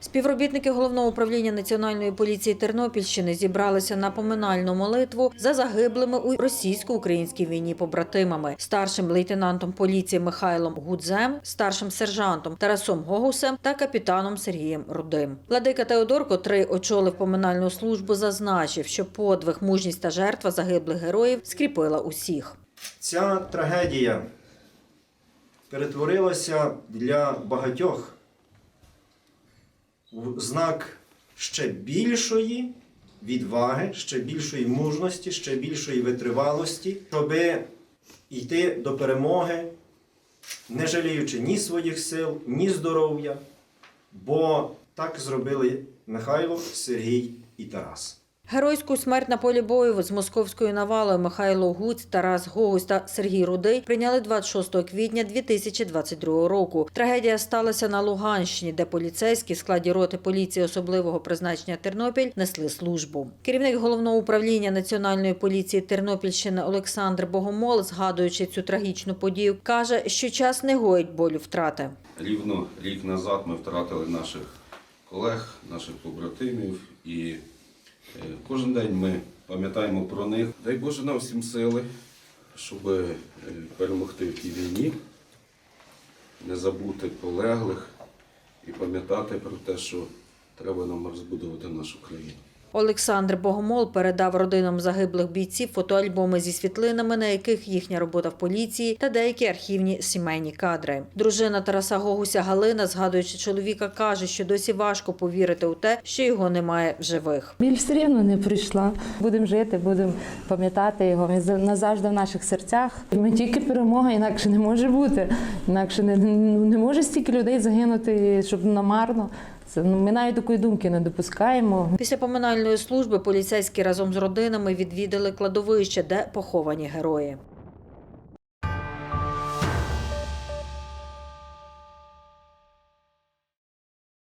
Співробітники головного управління національної поліції Тернопільщини зібралися на поминальну молитву за загиблими у російсько-українській війні побратимами, старшим лейтенантом поліції Михайлом Гудзем, старшим сержантом Тарасом Гогусем та капітаном Сергієм Рудим. Владика Теодор, котрий очолив поминальну службу, зазначив, що подвиг, мужність та жертва загиблих героїв скріпила усіх. Ця трагедія перетворилася для багатьох знак ще більшої відваги, ще більшої мужності, ще більшої витривалості, щоб йти до перемоги, не жаліючи ні своїх сил, ні здоров'я, бо так зробили Михайло, Сергій і Тарас. Геройську смерть на полі бою з московською навалою Михайло Гуць, Тарас Гогусь та Сергій Рудий прийняли 26 квітня 2022 року. Трагедія сталася на Луганщині, де поліцейські в складі роти поліції особливого призначення Тернопіль несли службу. Керівник головного управління національної поліції Тернопільщини Олександр Богомол, згадуючи цю трагічну подію, каже, що час не гоїть болю втрати. Рівно рік назад ми втратили наших колег, наших побратимів, і кожен день ми пам'ятаємо про них. Дай Боже нам всім сили, щоб е, перемогти в тій війні, не забути полеглих і пам'ятати про те, що треба нам розбудувати нашу країну. Олександр Богомол передав родинам загиблих бійців фотоальбоми зі світлинами, на яких їхня робота в поліції та деякі архівні сімейні кадри. Дружина Тараса Гогуся Галина, згадуючи чоловіка, каже, що досі важко повірити у те, що його немає в живих. Біль все рівно не прийшла. Будемо жити, будемо пам'ятати його. Він назавжди в наших серцях. Ми тільки перемога, інакше не може бути. Інакше не, не може стільки людей загинути, щоб намарно. Це ну, ми навіть такої думки не допускаємо. Після поминальної служби поліцейські разом з родинами відвідали кладовище, де поховані герої.